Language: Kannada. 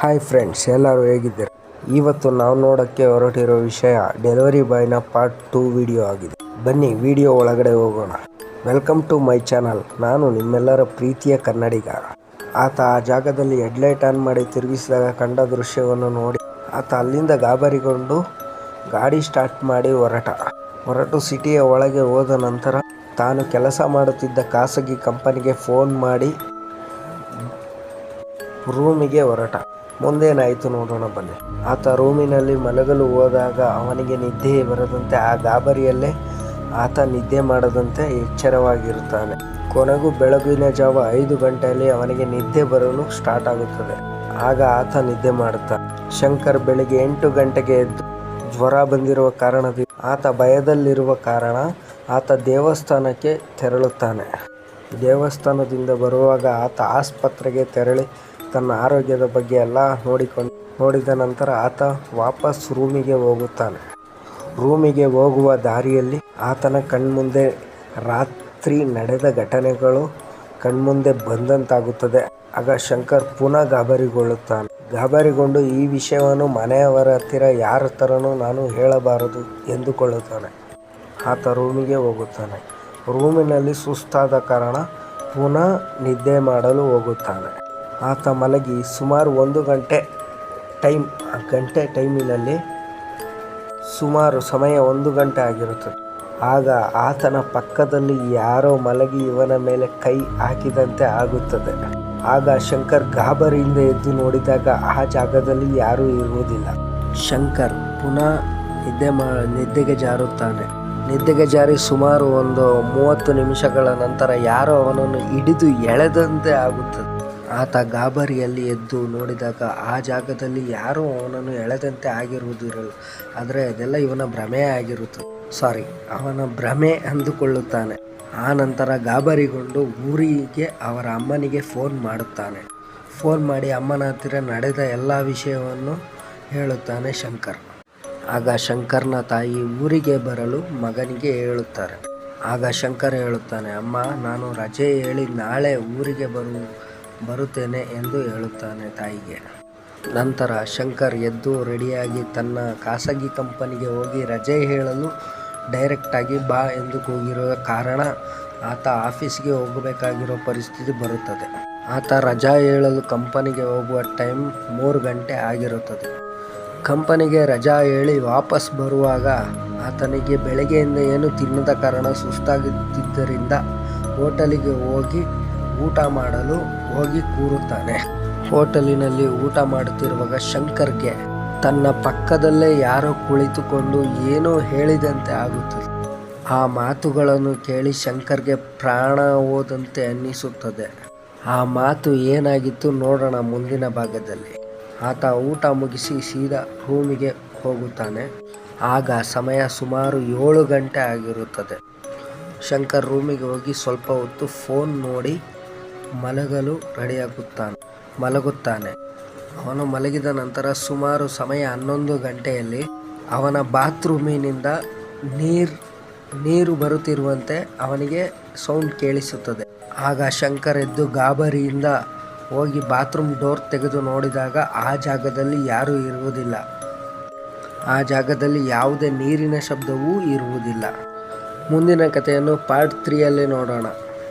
ಹಾಯ್ ಫ್ರೆಂಡ್ಸ್ ಎಲ್ಲರೂ ಹೇಗಿದ್ದೀರಿ? ಇವತ್ತು ನಾವು ನೋಡೋಕ್ಕೆ ಹೊರಟಿರೋ ವಿಷಯ ಡೆಲಿವರಿ ಬಾಯ್ನ ಪಾರ್ಟ್ ಟೂ ವಿಡಿಯೋ ಆಗಿದೆ. ಬನ್ನಿ ವಿಡಿಯೋ ಒಳಗಡೆ ಹೋಗೋಣ. ವೆಲ್ಕಮ್ ಟು ಮೈ ಚಾನಲ್ ನಾನು ನಿಮ್ಮೆಲ್ಲರ ಪ್ರೀತಿಯ ಕನ್ನಡಿಗ ಆತ ಆ ಜಾಗದಲ್ಲಿ ಹೆಡ್ಲೈಟ್ ಆನ್ ಮಾಡಿ ತಿರುಗಿಸಿದಾಗ ಕಂಡ ದೃಶ್ಯವನ್ನು ನೋಡಿ, ಆತ ಅಲ್ಲಿಂದ ಗಾಬರಿಗೊಂಡು ಗಾಡಿ ಸ್ಟಾರ್ಟ್ ಮಾಡಿ ಹೊರಟ. ಹೊರಟು ಸಿಟಿಯ ಒಳಗೆ ಹೋದ ನಂತರ ತಾನು ಕೆಲಸ ಮಾಡುತ್ತಿದ್ದ ಖಾಸಗಿ ಕಂಪನಿಗೆ ಫೋನ್ ಮಾಡಿ ರೂಮಿಗೆ ಹೊರಟ. ಮುಂದೇನಾಯಿತು ನೋಡೋಣ ಬನ್ನಿ. ಆತ ರೂಮಿನಲ್ಲಿ ಮಲಗಲು ಹೋದಾಗ ಅವನಿಗೆ ನಿದ್ದೆ ಬರದಂತೆ ಆ ಗಾಬರಿಯಲ್ಲೇ ಆತ ನಿದ್ದೆ ಮಾಡದಂತೆ ಎಚ್ಚರವಾಗಿರುತ್ತಾನೆ. ಕೊನೆಗೂ ಬೆಳಗಿನ ಜಾವ ಐದು ಗಂಟೆಯಲ್ಲಿ ಅವನಿಗೆ ನಿದ್ದೆ ಬರಲು ಸ್ಟಾರ್ಟ್ ಆಗುತ್ತದೆ. ಆಗ ಆತ ನಿದ್ದೆ ಮಾಡುತ್ತಾನೆ ಶಂಕರ್ ಬೆಳಿಗ್ಗೆ ಎಂಟು ಗಂಟೆಗೆ ಎದ್ದು ಜ್ವರ ಬಂದಿರುವ ಕಾರಣದಿಂದ ಆತ ಭಯದಲ್ಲಿರುವ ಕಾರಣ ಆತ ದೇವಸ್ಥಾನಕ್ಕೆ ತೆರಳುತ್ತಾನೆ. ದೇವಸ್ಥಾನದಿಂದ ಬರುವಾಗ ಆತ ಆಸ್ಪತ್ರೆಗೆ ತೆರಳಿ ತನ್ನ ಆರೋಗ್ಯದ ಬಗ್ಗೆ ಎಲ್ಲ ನೋಡಿಕೊಂಡು, ನೋಡಿದ ನಂತರ ಆತ ವಾಪಸ್ ರೂಮಿಗೆ ಹೋಗುತ್ತಾನೆ. ರೂಮಿಗೆ ಹೋಗುವ ದಾರಿಯಲ್ಲಿ ಆತನ ಕಣ್ಮುಂದೆ ರಾತ್ರಿ ನಡೆದ ಘಟನೆಗಳು ಕಣ್ಮುಂದೆ ಬಂದಂತಾಗುತ್ತದೆ. ಆಗ ಶಂಕರ್ ಪುನಃ ಗಾಬರಿಗೊಳ್ಳುತ್ತಾನೆ. ಗಾಬರಿಗೊಂಡು, ಈ ವಿಷಯವನ್ನು ಮನೆಯವರ ಹತ್ತಿರ ಯಾರ ಹತ್ರನೂ ನಾನು ಹೇಳಬಾರದು ಎಂದುಕೊಳ್ಳುತ್ತಾನೆ. ಆತ ರೂಮಿಗೆ ಹೋಗುತ್ತಾನೆ. ರೂಮಿನಲ್ಲಿ ಸುಸ್ತಾದ ಕಾರಣ ಪುನಃ ನಿದ್ದೆ ಮಾಡಲು ಹೋಗುತ್ತಾನೆ. ಆತ ಮಲಗಿ ಸುಮಾರು ಒಂದು ಗಂಟೆ ಟೈಮ್, ಆ ಗಂಟೆ ಟೈಮಿನಲ್ಲಿ ಸುಮಾರು ಸಮಯ ಒಂದು ಗಂಟೆ ಆಗಿರುತ್ತದೆ. ಆಗ ಆತನ ಪಕ್ಕದಲ್ಲಿ ಯಾರೋ ಮಲಗಿ ಇವನ ಮೇಲೆ ಕೈ ಹಾಕಿದಂತೆ ಆಗುತ್ತದೆ. ಆಗ ಶಂಕರ್ ಗಾಬರಿಯಿಂದ ಎದ್ದು ನೋಡಿದಾಗ ಆ ಜಾಗದಲ್ಲಿ ಯಾರೂ ಇರುವುದಿಲ್ಲ. ಶಂಕರ್ ಪುನಃ ನಿದ್ದೆ ಮಾ, ನಿದ್ದೆಗೆ ಜಾರುತ್ತಾನೆ. ನಿದ್ದೆಗೆ ಜಾರಿ ಸುಮಾರು ಒಂದು ಮೂವತ್ತು ನಿಮಿಷಗಳ ನಂತರ ಯಾರೋ ಅವನನ್ನು ಹಿಡಿದು ಎಳೆದಂತೆ ಆಗುತ್ತದೆ. ಆತ ಗಾಬರಿಯಲ್ಲಿ ಎದ್ದು ನೋಡಿದಾಗ ಆ ಜಾಗದಲ್ಲಿ ಯಾರೂ ಅವನನ್ನು ಎಳೆದಂತೆ ಆಗಿರುವುದಿರಲ್ಲ ಆದರೆ ಅದೆಲ್ಲ ಇವನ ಭ್ರಮೆ ಆಗಿರುತ್ತದೆ. ಸಾರಿ ಅವನ ಭ್ರಮೆ ಅಂದುಕೊಳ್ಳುತ್ತಾನೆ. ಆ ನಂತರ ಗಾಬರಿಗೊಂಡು ಊರಿಗೆ ಅವರ ಅಮ್ಮನಿಗೆ ಫೋನ್ ಮಾಡುತ್ತಾನೆ. ಫೋನ್ ಮಾಡಿ ಅಮ್ಮನ ಹತ್ತಿರ ನಡೆದ ಎಲ್ಲ ವಿಷಯವನ್ನು ಹೇಳುತ್ತಾನೆ ಶಂಕರ್. ಆಗ ಶಂಕರ್ನ ತಾಯಿ ಊರಿಗೆ ಬರಲು ಮಗನಿಗೆ ಹೇಳುತ್ತಾರೆ. ಆಗ ಶಂಕರ್ ಹೇಳುತ್ತಾನೆ, ಅಮ್ಮ, ನಾನು ರಜೆ ಹೇಳಿ ನಾಳೆ ಊರಿಗೆ ಬರು ಬರುತ್ತೇನೆ ಎಂದು ಹೇಳುತ್ತಾನೆ ತಾಯಿಗೆ. ನಂತರ ಶಂಕರ್ ಎದ್ದು ರೆಡಿಯಾಗಿ ತನ್ನ ಖಾಸಗಿ ಕಂಪನಿಗೆ ಹೋಗಿ ರಜೆ ಹೇಳಲು ಡೈರೆಕ್ಟಾಗಿ ಬಾ ಎಂದು ಕೂಗಿರುವ ಕಾರಣ ಆತ ಆಫೀಸ್ಗೆ ಹೋಗಬೇಕಾಗಿರೋ ಪರಿಸ್ಥಿತಿ ಬರುತ್ತದೆ. ಆತ ರಜಾ ಹೇಳಲು ಕಂಪನಿಗೆ ಹೋಗುವ ಟೈಮ್ ಮೂರು ಗಂಟೆ ಆಗಿರುತ್ತದೆ. ಕಂಪನಿಗೆ ರಜಾ ಹೇಳಿ ವಾಪಸ್ ಬರುವಾಗ ಆತನಿಗೆ ಬೆಳಗ್ಗೆಯಿಂದ ಏನು ತಿನ್ನದ ಕಾರಣ ಸುಸ್ತಾಗುತ್ತಿದ್ದರಿಂದ ಹೋಟೆಲಿಗೆ ಹೋಗಿ ಊಟ ಮಾಡಲು ಹೋಗಿ ಕೂರುತ್ತಾನೆ. ಹೋಟೆಲಿನಲ್ಲಿ ಊಟ ಮಾಡುತ್ತಿರುವಾಗ ಶಂಕರ್ಗೆ ತನ್ನ ಪಕ್ಕದಲ್ಲೇ ಯಾರೋ ಕುಳಿತುಕೊಂಡು ಏನೋ ಹೇಳಿದಂತೆ ಆಗುತ್ತದೆ. ಆ ಮಾತುಗಳನ್ನು ಕೇಳಿ ಶಂಕರ್ಗೆ ಪ್ರಾಣ ಹೋದಂತೆ ಅನ್ನಿಸುತ್ತದೆ. ಆ ಮಾತು ಏನಾಗಿತ್ತು ನೋಡೋಣ ಮುಂದಿನ ಭಾಗದಲ್ಲಿ. ಆತ ಊಟ ಮುಗಿಸಿ ಸೀದಾ ರೂಮಿಗೆ ಹೋಗುತ್ತಾನೆ. ಆಗ ಸಮಯ ಸುಮಾರು ಏಳು ಗಂಟೆ ಆಗಿರುತ್ತದೆ. ಶಂಕರ್ ರೂಮಿಗೆ ಹೋಗಿ ಸ್ವಲ್ಪ ಹೊತ್ತು ಫೋನ್ ನೋಡಿ ಮಲಗಲು ರೆಡಿಯಾಗುತ್ತಾನೆ, ಮಲಗುತ್ತಾನೆ. ಅವನು ಮಲಗಿದ ನಂತರ ಸುಮಾರು ಸಮಯ ಹನ್ನೊಂದು ಗಂಟೆಯಲ್ಲಿ ಅವನ ಬಾತ್ರೂಮಿನಿಂದ ನೀರು ನೀರು ಬರುತ್ತಿರುವಂತೆ ಅವನಿಗೆ ಸೌಂಡ್ ಕೇಳಿಸುತ್ತದೆ. ಆಗ ಶಂಕರ್ ಎದ್ದು ಗಾಬರಿಯಿಂದ ಹೋಗಿ ಬಾತ್ರೂಮ್ ಡೋರ್ ತೆಗೆದು ನೋಡಿದಾಗ ಆ ಜಾಗದಲ್ಲಿ ಯಾರೂ ಇರುವುದಿಲ್ಲ. ಆ ಜಾಗದಲ್ಲಿ ಯಾವುದೇ ನೀರಿನ ಶಬ್ದವೂ ಇರುವುದಿಲ್ಲ. ಮುಂದಿನ ಕಥೆಯನ್ನು ಪಾರ್ಟ್ ತ್ರೀಯಲ್ಲಿ ನೋಡೋಣ.